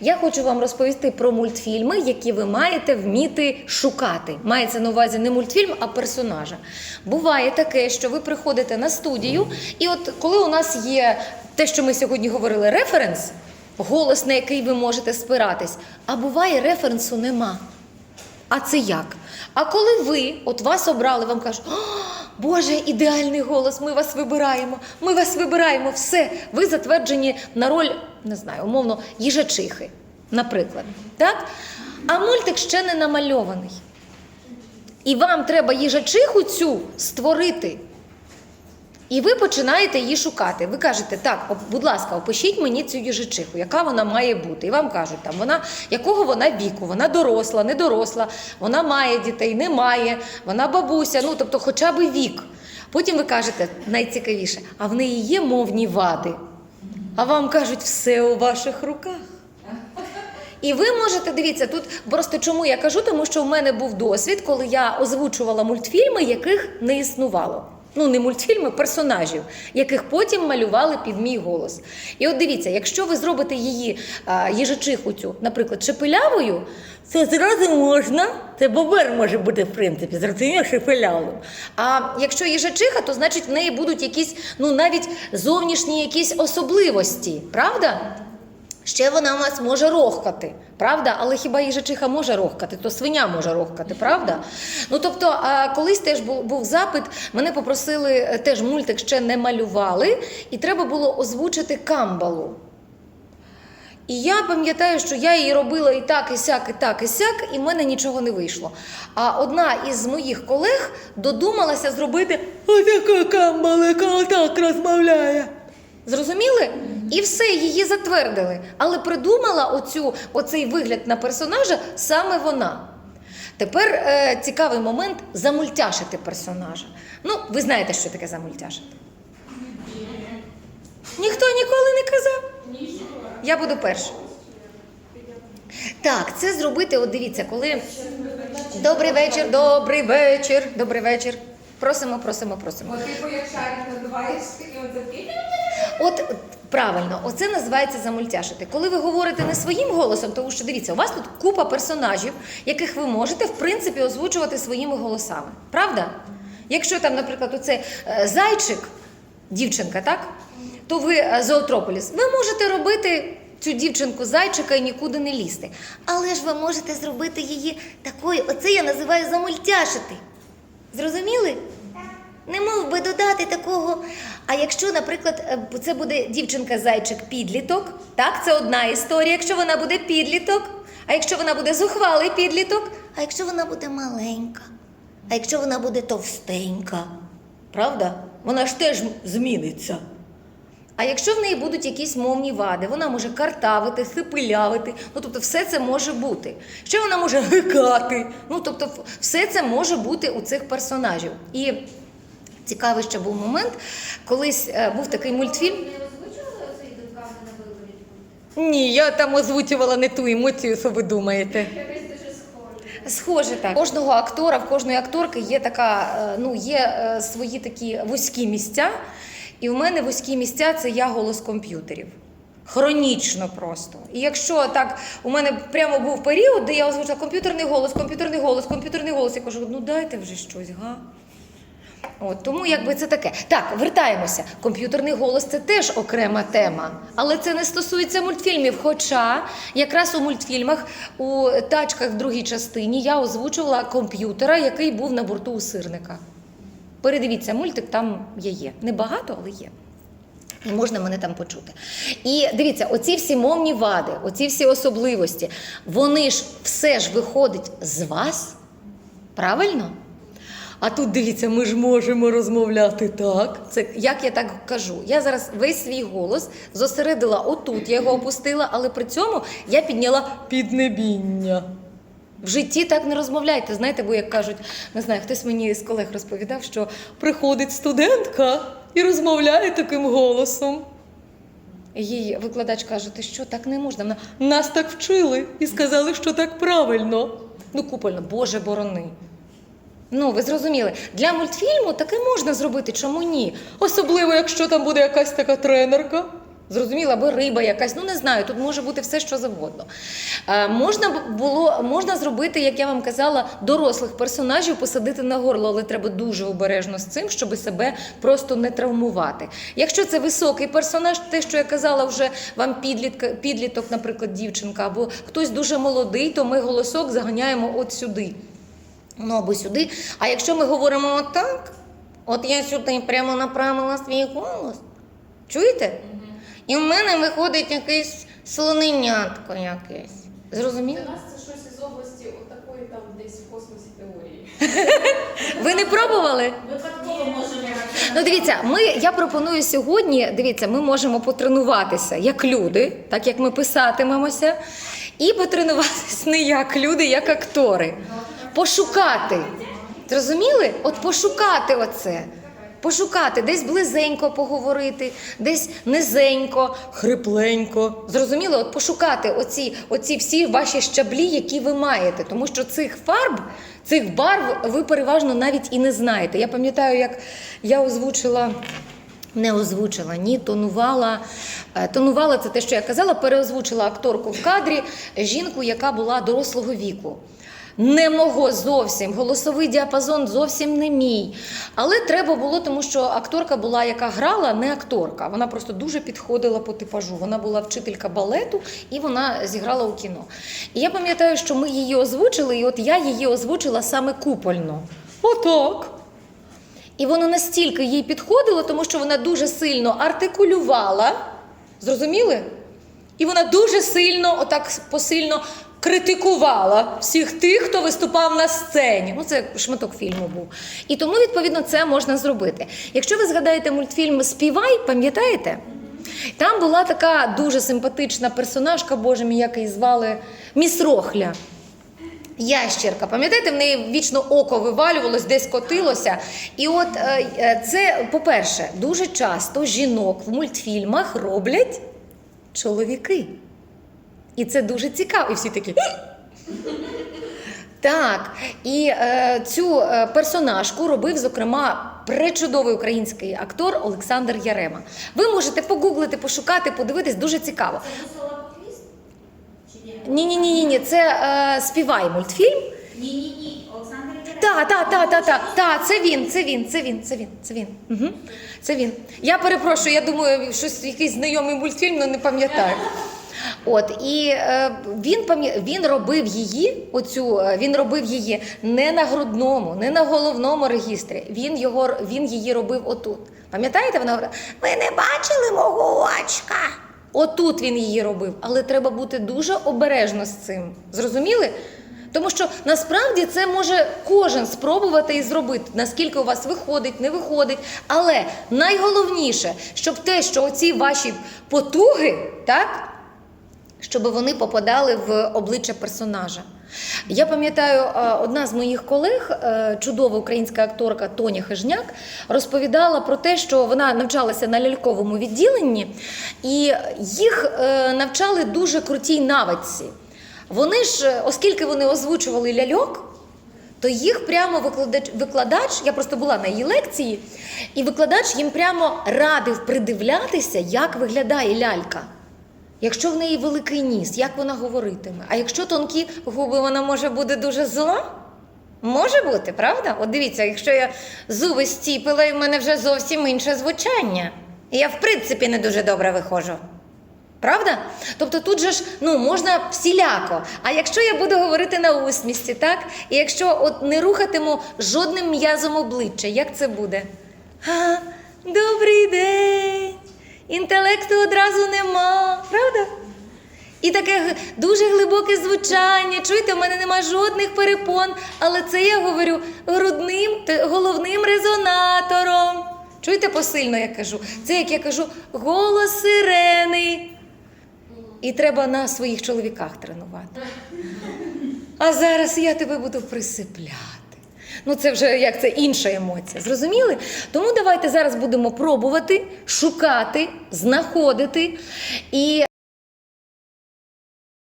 Я хочу вам розповісти про мультфільми, які ви маєте вміти шукати. Мається на увазі не мультфільм, а персонажа. Буває таке, що ви приходите на студію, і от коли у нас є те, що ми сьогодні говорили, референс, голос, на який ви можете спиратись, а буває референсу нема. А це як? А коли ви, от вас обрали, вам кажуть, «О, Боже, ідеальний голос, ми вас вибираємо, ми вас вибираємо, все, ви затверджені на роль, не знаю, умовно, їжачихи, наприклад. Так? А мультик ще не намальований. І вам треба їжачиху цю створити. І ви починаєте її шукати. Ви кажете, так, будь ласка, опишіть мені цю їжачиху, яка вона має бути. І вам кажуть, там вона якого вона віку, вона доросла, не доросла, вона має дітей, не має, вона бабуся, ну тобто, хоча б вік. Потім ви кажете, найцікавіше, а в неї є мовні вади. А вам кажуть, все у ваших руках. І ви можете дивіться, тут просто чому я кажу, тому що в мене був досвід, коли я озвучувала мультфільми, яких не існувало. Ну, не мультфільми, персонажів, яких потім малювали під мій голос. І от дивіться, якщо ви зробите її а, їжачиху цю, наприклад, шепелявою, це зразу можна. Це бобер може бути, в принципі, зрозуміло, шепелявим. А якщо їжачиха, то значить в неї будуть якісь, ну навіть зовнішні якісь особливості, правда? Ще вона у вас може рохкати, правда? Але хіба їжачиха може рохкати, то свиня може рохкати, правда? Ну тобто, колись теж був, запит, мене попросили, е, теж мультик ще не малювали, і треба було озвучити камбалу. І я пам'ятаю, що я її робила і так, і сяк, і так, і сяк, і в мене нічого не вийшло. А одна із моїх колег додумалася зробити отака камбала, яка отак розмовляє. Зрозуміли? І все, її затвердили. Але придумала оцю, оцей вигляд на персонажа саме вона. Тепер е, цікавий момент замультяшити персонажа. Ну, ви знаєте, що таке замультяшити? Ніхто ніколи не казав? Я буду перша. Так, це зробити, от дивіться, коли. Добрий вечір, добрий вечір, добрий вечір. Просимо, просимо, просимо. От типу як шарик надуваєшся і от. От правильно, оце називається замультяшити. Коли ви говорите не своїм голосом, тому що дивіться, у вас тут купа персонажів, яких ви можете в принципі озвучувати своїми голосами. Правда? Якщо там, наприклад, оце е, зайчик, дівчинка, так? То ви е, зоотрополіс, ви можете робити. Цю дівчинку зайчика і нікуди не лізти. Але ж ви можете зробити її такою, оце я називаю замультяшити. Зрозуміли? Не мов би додати такого. А якщо, наприклад, е, це буде дівчинка-зайчик підліток, так, це одна історія, якщо вона буде підліток, а якщо вона буде зухвалий підліток, а якщо вона буде маленька, а якщо вона буде товстенька, правда? Вона ж теж зміниться. А якщо в неї будуть якісь мовні вади, вона може картавити, сипилявити, ну тобто все це може бути. Ще вона може гикати. Ну тобто, все це може бути у цих персонажів. І цікавий ще був момент, колись е, був такий мультфільм. Ні, я там озвучувала не ту емоцію, що ви думаєте. Схоже так. Кожного актора, в кожної акторки є така, е, ну є е, свої такі вузькі місця. І в мене вузькі місця це я голос комп'ютерів. Хронічно просто. І якщо так, у мене прямо був період, де я озвучила комп'ютерний голос, комп'ютерний голос, комп'ютерний голос. Я кажу, ну дайте вже щось, га. От, тому якби це таке. Так, вертаємося. Комп'ютерний голос це теж окрема тема, але це не стосується мультфільмів. Хоча якраз у мультфільмах у тачках в другій частині я озвучувала комп'ютера, який був на борту у сирника. Передивіться, мультик там є є. Небагато, але є. І можна мене там почути. І дивіться, оці всі мовні вади, оці всі особливості, вони ж все ж виходить з вас. Правильно? А тут дивіться, ми ж можемо розмовляти так. Це як я так кажу. Я зараз весь свій голос зосередила отут, я його опустила, але при цьому я підняла піднебіння. В житті так не розмовляйте. Знаєте, бо як кажуть, не знаю, хтось мені з колег розповідав, що приходить студентка і розмовляє таким голосом. Її викладач каже, ти що так не можна? Вона нас так вчили і сказали, що так правильно. Ну, купольно, Боже борони. Ну, ви зрозуміли, для мультфільму таке можна зробити, чому ні? Особливо, якщо там буде якась така тренерка. Зрозуміло, або риба якась, ну не знаю, тут може бути все, що завгодно. Е, можна було, можна зробити, як я вам казала, дорослих персонажів посадити на горло, але треба дуже обережно з цим, щоб себе просто не травмувати. Якщо це високий персонаж, те, що я казала, вже вам підлітка, підліток, наприклад, дівчинка, або хтось дуже молодий, то ми голосок заганяємо от сюди. Ну або сюди. А якщо ми говоримо отак, от я сюди прямо направила свій голос. Чуєте? І в мене виходить якесь слоненятко якесь. Зрозуміло? Для нас це щось із області отакої там десь в космосі теорії. Ви не пробували? Випадково можемо. Ну, дивіться, ми, я пропоную сьогодні, дивіться, ми можемо потренуватися як люди, так як ми писатимемося, і потренуватися не як люди, як актори. Пошукати. Зрозуміли? От пошукати оце. Пошукати, десь близенько поговорити, десь низенько, хрипленько. Зрозуміло, от пошукати оці, оці всі ваші щаблі, які ви маєте. Тому що цих фарб, цих барв ви переважно навіть і не знаєте. Я пам'ятаю, як я озвучила. Не озвучила, ні, тонувала. Е, Тонувала це те, що я казала, переозвучила акторку в кадрі, жінку, яка була дорослого віку. Не мого зовсім, голосовий діапазон зовсім не мій. Але треба було, тому що акторка була, яка грала, не акторка. Вона просто дуже підходила по типажу. Вона була вчителька балету і вона зіграла у кіно. І я пам'ятаю, що ми її озвучили, і от я її озвучила саме купольно. Отак. І воно настільки їй підходило, тому що вона дуже сильно артикулювала. Зрозуміли? І вона дуже сильно, отак посильно критикувала всіх тих, хто виступав на сцені. Ну, це шматок фільму був. І тому, відповідно, це можна зробити. Якщо ви згадаєте мультфільм Співай, пам'ятаєте? Там була така дуже симпатична персонажка, боже мій, як її звали Міс Рохля. Ящерка, пам'ятаєте, в неї вічно око вивалювалось, десь котилося. І от е, е, це, по-перше, дуже часто жінок в мультфільмах роблять чоловіки. І це дуже цікаво. І всі такі. Так, і е, цю е, персонажку робив, зокрема, пречудовий український актор Олександр Ярема. Ви можете погуглити, пошукати, подивитись, дуже цікаво. Це? Чи ні? Ні, ні, ні, це е, співай мультфільм. Ні, ні, ні. Олександр Єрема. Та, та, та, та, та, та, це він, це він, це він, це він, це він. Угу. Це він. Я перепрошую, я думаю, щось якийсь знайомий мультфільм, але не пам'ятаю. От і е, він він робив її, оцю е, він робив її не на грудному, не на головному регістрі. Він його він її робив отут. Пам'ятаєте? Вона говорила: ви не бачили мого очка? Отут він її робив, але треба бути дуже обережно з цим. Зрозуміли? Тому що насправді це може кожен спробувати і зробити, наскільки у вас виходить, не виходить. Але найголовніше, щоб те, що оці ваші потуги, так, щоб вони попадали в обличчя персонажа. Я пам'ятаю, е, одна з моїх колег, е, чудова українська акторка Тоня Хижняк, розповідала про те, що вона навчалася на ляльковому відділенні, і їх е, навчали дуже крутій навичці. Вони ж, оскільки вони озвучували ляльок, то їх прямо викладач, викладач, я просто була на її лекції, і викладач їм прямо радив придивлятися, як виглядає лялька. Якщо в неї великий ніс, як вона говоритиме? А якщо тонкі губи, вона може бути дуже зла? Може бути, правда? От дивіться, якщо я зуби стіпила, і в мене вже зовсім інше звучання. І я, в принципі, не дуже добре виходжу. Правда? Тобто тут же ж ну, можна всіляко. А якщо я буду говорити на усмісті, так? І якщо от не рухатиму жодним м'язом обличчя, як це буде? А, добрий день! Інтелекту одразу нема, правда? І таке дуже глибоке звучання. Чуєте, в мене нема жодних перепон, але це я говорю грудним головним резонатором. Чуєте посильно, я кажу? Це як я кажу голос сирени. І треба на своїх чоловіках тренувати. А зараз я тебе буду присипляти. Ну, це вже як це інша емоція. Зрозуміли? Тому давайте зараз будемо пробувати, шукати, знаходити. І